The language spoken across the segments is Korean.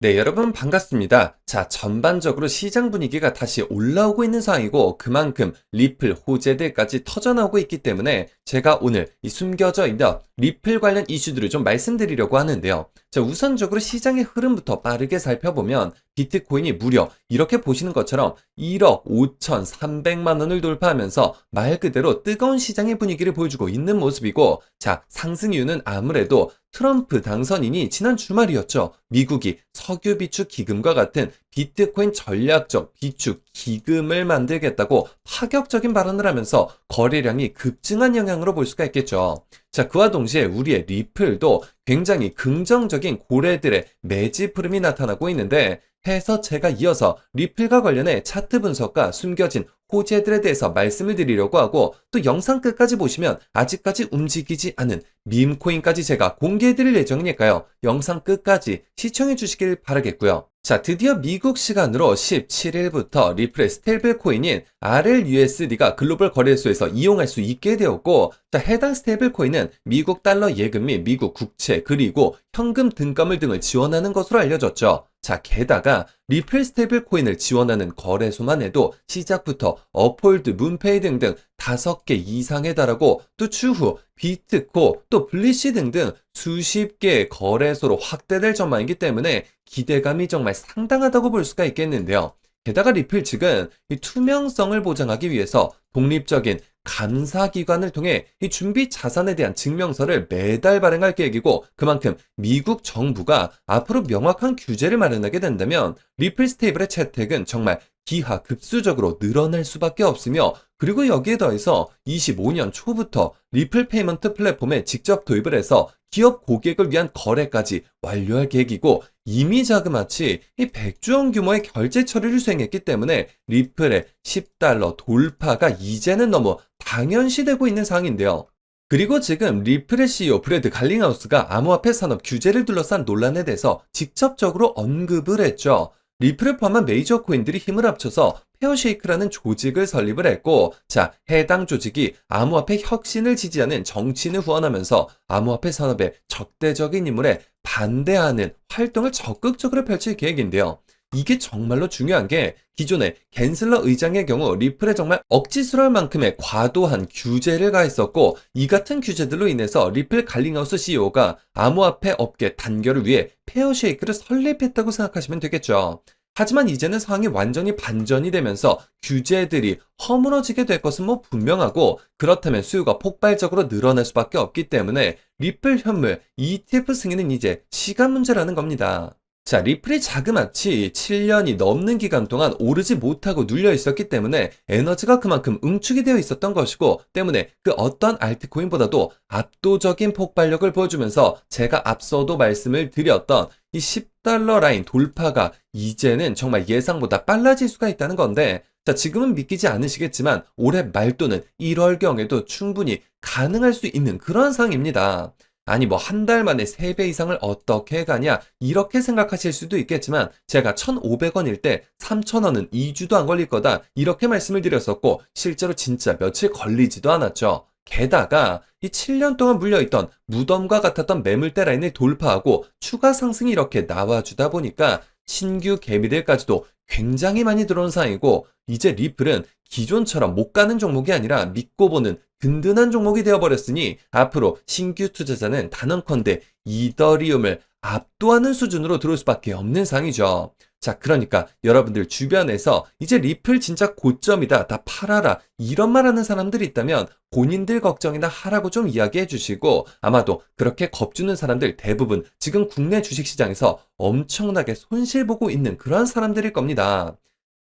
네, 여러분 반갑습니다. 자, 전반적으로 시장 분위기가 다시 올라오고 있는 상황이고 그만큼 리플 호재들까지 터져나오고 있기 때문에 제가 오늘 이 숨겨져 있는 리플 관련 이슈들을 좀 말씀드리려고 하는데요. 자, 우선적으로 시장의 흐름부터 빠르게 살펴보면 비트코인이 무려 이렇게 보시는 것처럼 1억 5,300만 원을 돌파하면서 말 그대로 뜨거운 시장의 분위기를 보여주고 있는 모습이고 자, 상승 이유는 아무래도 트럼프 당선인이 지난 주말이었죠. 미국이 석유 비축 기금과 같은 비트코인 전략적 비축 기금을 만들겠다고 파격적인 발언을 하면서 거래량이 급증한 영향으로 볼 수가 있겠죠. 자, 그와 동시에 우리의 리플도 굉장히 긍정적인 고래들의 매집 흐름이 나타나고 있는데 해서 제가 이어서 리플과 관련해 차트 분석과 숨겨진 호재들에 대해서 말씀을 드리려고 하고 또 영상 끝까지 보시면 아직까지 움직이지 않은 밈코인까지 제가 공개해 드릴 예정이니까요. 영상 끝까지 시청해 주시길 바라겠고요. 자, 드디어 미국 시간으로 17일부터 리플의 스테이블 코인인 RLUSD가 글로벌 거래소에서 이용할 수 있게 되었고, 자, 해당 스테이블 코인은 미국 달러 예금 및 미국 국채 그리고 현금 등가물 등을 지원하는 것으로 알려졌죠. 자, 게다가 리플 스테이블 코인을 지원하는 거래소만 해도 시작부터 어폴드, 문페이 등등 다섯 개 이상에 달하고 또 추후 비트코, 또 블리시 등등 수십 개의 거래소로 확대될 전망이기 때문에 기대감이 정말 상당하다고 볼 수가 있겠는데요. 게다가 리플 측은 이 투명성을 보장하기 위해서 독립적인 감사기관을 통해 이 준비 자산에 대한 증명서를 매달 발행할 계획이고 그만큼 미국 정부가 앞으로 명확한 규제를 마련하게 된다면 리플 스테이블의 채택은 정말 기하급수적으로 늘어날 수밖에 없으며 그리고 여기에 더해서 25년 초부터 리플 페이먼트 플랫폼에 직접 도입을 해서 기업 고객을 위한 거래까지 완료할 계획이고 이미 자그마치 이 100조 원 규모의 결제 처리를 수행했기 때문에 리플의 10달러 돌파가 이제는 너무 당연시되고 있는 상황인데요. 그리고 지금 리플의 CEO 브래드 갈링하우스가 암호화폐 산업 규제를 둘러싼 논란에 대해서 직접적으로 언급을 했죠. 리플을 포함한 메이저 코인들이 힘을 합쳐서 페어쉐이크라는 조직을 설립을 했고, 자, 해당 조직이 암호화폐 혁신을 지지하는 정치인을 후원하면서 암호화폐 산업의 적대적인 인물에 반대하는 활동을 적극적으로 펼칠 계획인데요. 이게 정말로 중요한 게 기존의 겐슬러 의장의 경우 리플에 정말 억지스러울 만큼의 과도한 규제를 가했었고 이 같은 규제들로 인해서 리플 갈링하우스 CEO가 암호화폐 업계 단결을 위해 페어쉐이크를 설립했다고 생각하시면 되겠죠. 하지만 이제는 상황이 완전히 반전이 되면서 규제들이 허물어지게 될 것은 뭐 분명하고 그렇다면 수요가 폭발적으로 늘어날 수밖에 없기 때문에 리플 현물 ETF 승인은 이제 시간 문제라는 겁니다. 자, 리플이 자그마치 7년이 넘는 기간 동안 오르지 못하고 눌려 있었기 때문에 에너지가 그만큼 응축이 되어 있었던 것이고 때문에 그 어떤 알트코인보다도 압도적인 폭발력을 보여주면서 제가 앞서도 말씀을 드렸던 이 10 달러 라인 돌파가 이제는 정말 예상보다 빨라질 수가 있다는 건데 자, 지금은 믿기지 않으시겠지만 올해 말 또는 1월경에도 충분히 가능할 수 있는 그런 상황입니다. 아니 뭐 한 달 만에 3배 이상을 어떻게 가냐 이렇게 생각하실 수도 있겠지만 제가 1,500원일 때 3,000원은 2주도 안 걸릴 거다 이렇게 말씀을 드렸었고 실제로 진짜 며칠 걸리지도 않았죠. 게다가 이 7년 동안 물려있던 무덤과 같았던 매물대 라인을 돌파하고 추가 상승이 이렇게 나와주다 보니까 신규 개미들까지도 굉장히 많이 들어온 상황이고 이제 리플은 기존처럼 못 가는 종목이 아니라 믿고 보는 든든한 종목이 되어버렸으니 앞으로 신규 투자자는 단언컨대 이더리움을 압도하는 수준으로 들어올 수밖에 없는 상황이죠. 자, 그러니까 여러분들 주변에서 이제 리플 진짜 고점이다. 다 팔아라. 이런 말 하는 사람들이 있다면 본인들 걱정이나 하라고 좀 이야기해 주시고 아마도 그렇게 겁주는 사람들 대부분 지금 국내 주식시장에서 엄청나게 손실 보고 있는 그런 사람들일 겁니다.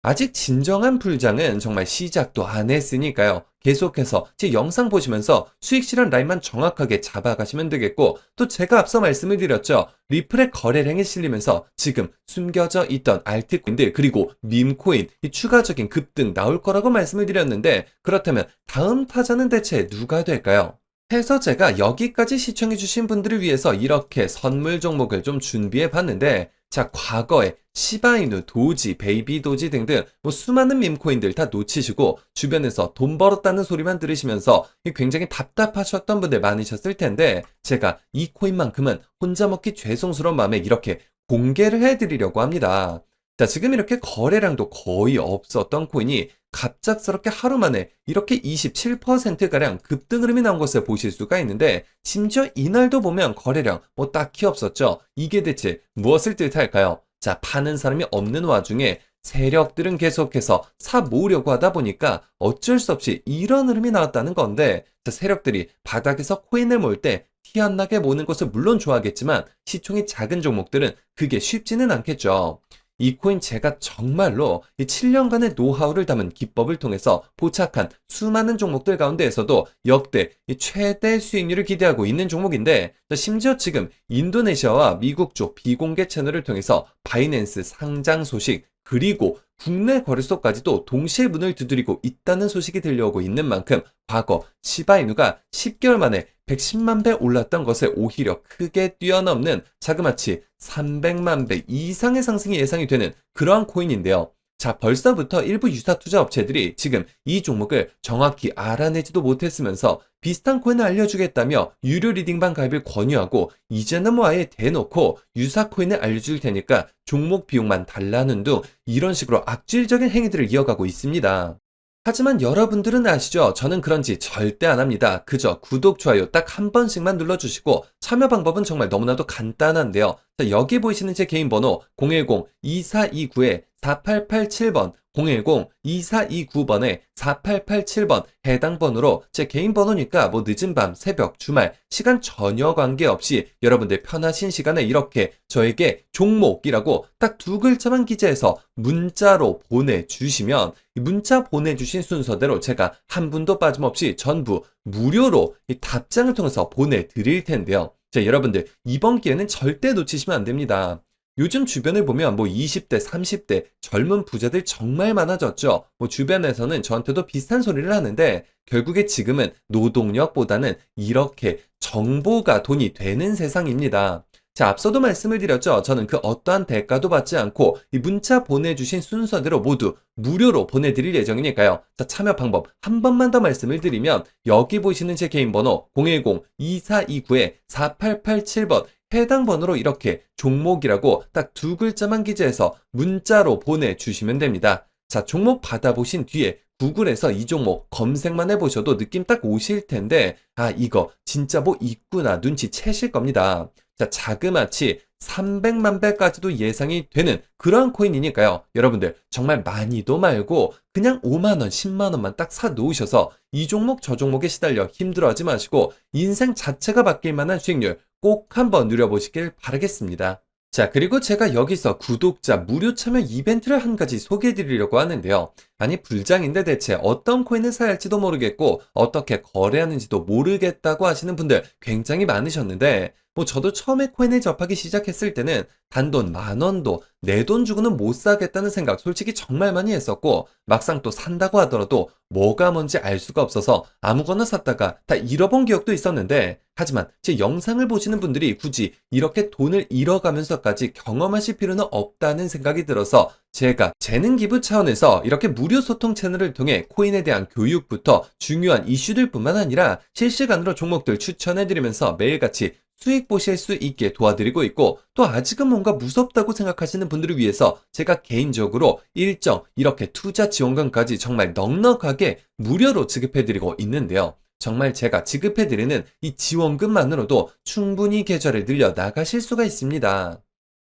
아직 진정한 불장은 정말 시작도 안 했으니까요. 계속해서 제 영상 보시면서 수익 실현 라인만 정확하게 잡아가시면 되겠고 또 제가 앞서 말씀을 드렸죠. 리플의 거래량이 실리면서 지금 숨겨져 있던 알트코인들 그리고 밈코인 이 추가적인 급등 나올 거라고 말씀을 드렸는데 그렇다면 다음 타자는 대체 누가 될까요? 해서 제가 여기까지 시청해주신 분들을 위해서 이렇게 선물 종목을 좀 준비해 봤는데 자, 과거에 시바이누, 도지, 베이비 도지 등등 뭐 수많은 밈코인들 다 놓치시고 주변에서 돈 벌었다는 소리만 들으시면서 굉장히 답답하셨던 분들 많으셨을 텐데 제가 이 코인만큼은 혼자 먹기 죄송스러운 마음에 이렇게 공개를 해드리려고 합니다. 자, 지금 이렇게 거래량도 거의 없었던 코인이 갑작스럽게 하루 만에 이렇게 27%가량 급등 흐름이 나온 것을 보실 수가 있는데, 심지어 이날도 보면 거래량 뭐 딱히 없었죠. 이게 대체 무엇을 뜻할까요? 자, 파는 사람이 없는 와중에 세력들은 계속해서 사 모으려고 하다 보니까 어쩔 수 없이 이런 흐름이 나왔다는 건데, 자, 세력들이 바닥에서 코인을 모을 때티 안 나게 모으는 것을 물론 좋아하겠지만 시총이 작은 종목들은 그게 쉽지는 않겠죠. 이 코인 제가 정말로 이 7년간의 노하우를 담은 기법을 통해서 포착한 수많은 종목들 가운데에서도 역대 이 최대 수익률을 기대하고 있는 종목인데 자, 심지어 지금 인도네시아와 미국 쪽 비공개 채널을 통해서 바이낸스 상장 소식 그리고 국내 거래소까지도 동시에 문을 두드리고 있다는 소식이 들려오고 있는 만큼 과거 시바이누가 10개월 만에 110만 배 올랐던 것을 오히려 크게 뛰어넘는 자그마치 300만 배 이상의 상승이 예상이 되는 그러한 코인인데요. 자, 벌써부터 일부 유사 투자 업체들이 지금 이 종목을 정확히 알아내지도 못했으면서 비슷한 코인을 알려주겠다며 유료 리딩방 가입을 권유하고 이제는 뭐 아예 대놓고 유사 코인을 알려줄 테니까 종목 비용만 달라는 등 이런 식으로 악질적인 행위들을 이어가고 있습니다. 하지만 여러분들은 아시죠? 저는 그런 짓 절대 안 합니다. 그저 구독, 좋아요 딱 한 번씩만 눌러주시고 참여 방법은 정말 너무나도 간단한데요. 자, 여기 보이시는 제 개인 번호 010-2429-4887번 010-2429번에 4887번 해당 번호로 제 개인 번호니까 뭐 늦은 밤, 새벽, 주말 시간 전혀 관계없이 여러분들 편하신 시간에 이렇게 저에게 종목이라고 딱 두 글자만 기재해서 문자로 보내주시면 이 문자 보내주신 순서대로 제가 한 분도 빠짐없이 전부 무료로 이 답장을 통해서 보내드릴 텐데요. 자, 여러분들 이번 기회는 절대 놓치시면 안 됩니다. 요즘 주변을 보면 뭐 20대, 30대 젊은 부자들 정말 많아졌죠. 뭐 주변에서는 저한테도 비슷한 소리를 하는데 결국에 지금은 노동력보다는 이렇게 정보가 돈이 되는 세상입니다. 자, 앞서도 말씀을 드렸죠. 저는 그 어떠한 대가도 받지 않고 이 문자 보내주신 순서대로 모두 무료로 보내드릴 예정이니까요. 자, 참여 방법 한 번만 더 말씀을 드리면 여기 보시는 제 개인 번호 010-2429-4887번 해당 번호로 이렇게 종목이라고 딱 두 글자만 기재해서 문자로 보내주시면 됩니다. 자, 종목 받아보신 뒤에 구글에서 이 종목 검색만 해보셔도 느낌 딱 오실 텐데, 아, 이거 진짜 뭐 있구나 눈치채실 겁니다. 자, 자그마치 300만 배까지도 예상이 되는 그러한 코인이니까요. 여러분들 정말 많이도 말고 그냥 5만 원, 10만 원만 딱 사 놓으셔서 이 종목 저 종목에 시달려 힘들어하지 마시고 인생 자체가 바뀔 만한 수익률 꼭 한번 누려보시길 바라겠습니다. 자, 그리고 제가 여기서 구독자 무료 참여 이벤트를 한 가지 소개해 드리려고 하는데요. 아니, 불장인데 대체 어떤 코인을 사야 할지도 모르겠고, 어떻게 거래하는지도 모르겠다고 하시는 분들 굉장히 많으셨는데, 뭐 저도 처음에 코인을 접하기 시작했을 때는 단돈 만 원도 내 돈 주고는 못 사겠다는 생각 솔직히 정말 많이 했었고 막상 또 산다고 하더라도 뭐가 뭔지 알 수가 없어서 아무거나 샀다가 다 잃어본 기억도 있었는데 하지만 제 영상을 보시는 분들이 굳이 이렇게 돈을 잃어가면서까지 경험하실 필요는 없다는 생각이 들어서 제가 재능 기부 차원에서 이렇게 무료 소통 채널을 통해 코인에 대한 교육부터 중요한 이슈들 뿐만 아니라 실시간으로 종목들 추천해드리면서 매일같이 수익 보실 수 있게 도와드리고 있고 또 아직은 뭔가 무섭다고 생각하시는 분들을 위해서 제가 개인적으로 일정 이렇게 투자 지원금까지 정말 넉넉하게 무료로 지급해드리고 있는데요. 정말 제가 지급해드리는 이 지원금만으로도 충분히 계좌를 늘려 나가실 수가 있습니다.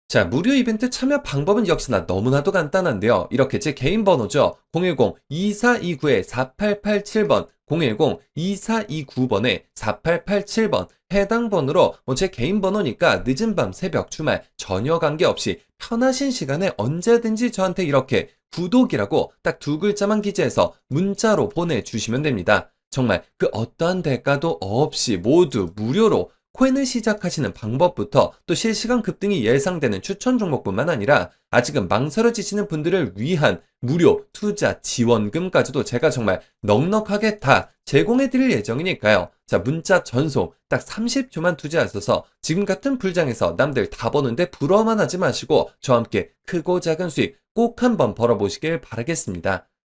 자, 무료 이벤트 참여 방법은 역시나 너무나도 간단한데요. 이렇게 제 개인 번호죠. 010-2429-4887번, 010-2429번에 4887번 해당 번호로 뭐 제 개인 번호니까 늦은 밤, 새벽, 주말 전혀 관계없이 편하신 시간에 언제든지 저한테 이렇게 구독이라고 딱 두 글자만 기재해서 문자로 보내주시면 됩니다. 정말 그 어떠한 대가도 없이 모두 무료로 코인을 시작하시는 방법부터 또 실시간 급등이 예상되는 추천 종목뿐만 아니라 아직은 망설여지시는 분들을 위한 무료 투자 지원금까지도 제가 정말 넉넉하게 다 제공해 드릴 예정이니까요. 자, 문자 전송 딱 30초만 투자하셔서 지금 같은 불장에서 남들 다 버는데 부러워만 하지 마시고 저와 함께 크고 작은 수익 꼭 한번 벌어보시길 바라겠습니다.